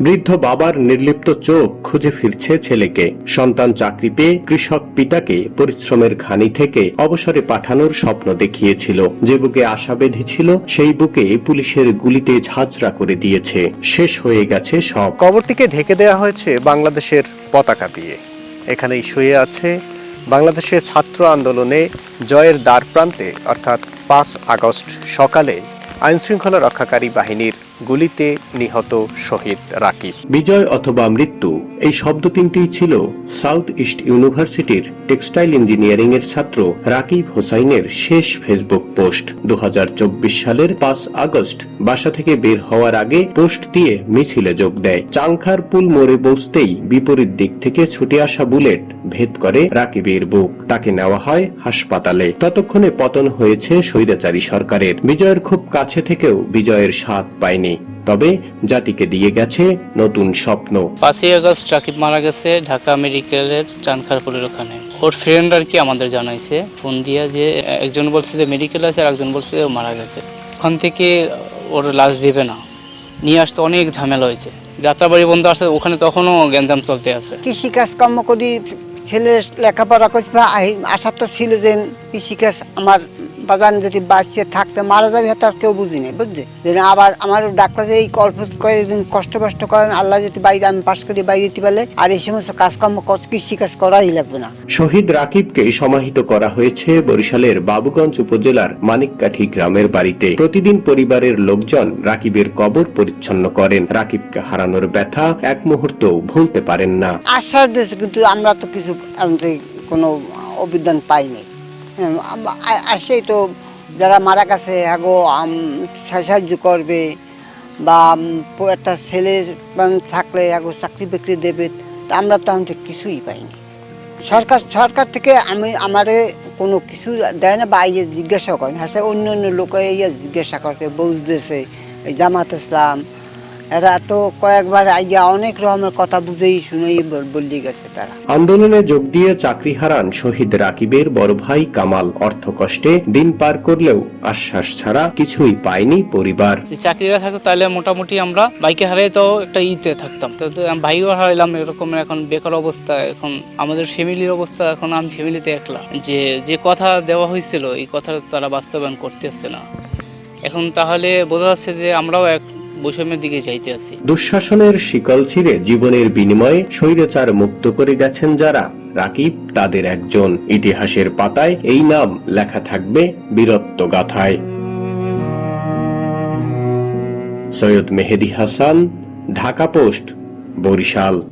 বৃদ্ধ বাবার নির্লিপ্ত চোখ খুঁজে ফিরছে ছেলেকে। সন্তান চাকরি পেয়ে কৃষক পিতাকে পরিশ্রমের ঘানি থেকে অবসরে পাঠানোর স্বপ্ন দেখিয়েছিল। যে বুকে আশা বেঁধেছিল, সেই বুকে পুলিশের গুলিতে ঝাঁঝরা করে দিয়েছে। শেষ হয়ে গেছে সব। কবরটিকে ঢেকে দেওয়া হয়েছে বাংলাদেশের পতাকা দিয়ে। এখানেই শুয়ে আছে বাংলাদেশের ছাত্র আন্দোলনে জয়ের দ্বার প্রান্তে, অর্থাৎ পাঁচ আগস্ট সকালে আইনশৃঙ্খলা রক্ষাকারী বাহিনীর গুলিতে নিহত শহীদ রাকিব। বিজয় অথবা মৃত্যু, এই শব্দ তিনটি ছিল সাউথ ইস্ট ইউনিভার্সিটির টেক্সটাইল ইঞ্জিনিয়ারিং এর ছাত্র রাকিব হোসাইনের শেষ ফেসবুক পোস্ট। দু হাজার চব্বিশ সালের পাঁচ আগস্ট, বাসা থেকে বের হওয়ার আগে পোস্ট দিয়ে মিছিলে যোগ দেয়। চাংখার পুল মোড়ে বসতেই বিপরীত দিক থেকে ছুটে আসা বুলেট ভেদ করে রাকিবের বুক। তাকে নেওয়া হয় হাসপাতালে। ততক্ষণে পতন হয়েছে স্বৈরাচারী সরকারের। বিজয়ের খুব কাছে থেকেও বিজয়ের স্বাদ পায়নি। তবে জাতিকে দিয়ে গেছে নতুন স্বপ্ন। পাঁচই আগস্ট রাকিব মারা গেছে ঢাকা মেডিকেলের চানখারপুলের ওখানে। ওর ফ্রেন্ড আর কি আমাদের জানাইছে। ফোন দিয়া যে একজন বলছে যে মেডিকেল আছে আর একজন বলছে যে ও মারা গেছে। ওখান থেকে ওর লাশ দিবে না। নিয়ে আসতে অনেক ঝামেলা হয়েছে। যাত্রাবাড়ি বন্ধ আসছে ওখানে তখনও গ্যাঞ্জাম চলতে আছে। কৃষিকাজ কর্ম করি ছেলের লেখাপড়া করছি আশা তো ছিল যে কৃষিকাজ আমার বাগান যদি বাঁচিয়ে থাকতে মারা যাবে তার কেউ বুঝি নেই বুঝলি? আবার আমার ডাক্তার এই অল্প কয়েকদিন কষ্ট কষ্ট করেন আল্লাহ যদি বাইরে আমি পাশ করি বাইরে দিতে পারলে আর এই সমস্ত কাজকর্ম কর- কৃষিকাজ করাই লাগবে না। শহীদ রাকিবকে সমাহিত করা হয়েছে বরিশালের বাবুগঞ্জ উপজেলার মানিককাঠি গ্রামের বাড়িতে। প্রতিদিন পরিবারের লোকজন রাকিবের কবর পরিচ্ছন্ন করেন। রাকিবকে হারানোর ব্যথা এক মুহূর্ত ভুলতে পারেন না। আশ্বাস দিয়েছে কিন্তু আমরা তো কিছু কোনো অভিধান পাইনি। আর সেই তো যারা মারা গেছে, আগো সাহায্য করবে বা একটা ছেলে থাকলে আগো চাকরি বাকরি দেবে, তা আমরা তো তো কিছুই পাইনি। সরকার সরকার থেকে আমি, আমারে কোনো কিছু দেয় না বা ইয়ে জিজ্ঞাসা করে হ্যাঁ অন্য অন্য লোকে ইয়ে জিজ্ঞাসা করছে, বুঝতেছে জামাত ইসলাম এরা তো কয়েকবার আইয়া অনেক রকমের কথা বুঝেই শুনেই বল- বললি গেছে তারা। আন্দোলনে যোগ দিয়ে চাকরি হারান শহীদ রাকিবের বড় ভাই কামাল। অর্থকষ্টে দিন পার করলেও আশ্বাস ছাড়া কিছুই পায়নি পরিবার। যে চাকরিটা থাকতো তাহলে মোটামুটি আমরা বাইকে হারাই তো একটা ইতে থাকতাম। তো তো ভাইও হারাইলাম এরকম এখন বেকার অবস্থা এখন আমাদের ফ্যামিলির অবস্থা এখন আমি ফ্যামিলিতে একলা। যে যে কথা দেওয়া হয়েছিল এই কথা তারা বাস্তবায়ন করতেছে না। এখন তাহলে বোঝা যাচ্ছে যে আমরাও এক বৈষম্যের দিকে যাইতে আছি। দুঃশাসনের শিকল ছিঁড়ে জীবনের বিনিময়ে স্বৈরাচার মুক্ত করে গেছেন যারা, রাকিব তাদের একজন। ইতিহাসের পাতায় এই নাম লেখা থাকবে বীরত্ব গাথায়। সৈয়দ মেহেদি হাসান, ঢাকা পোস্ট, বরিশাল।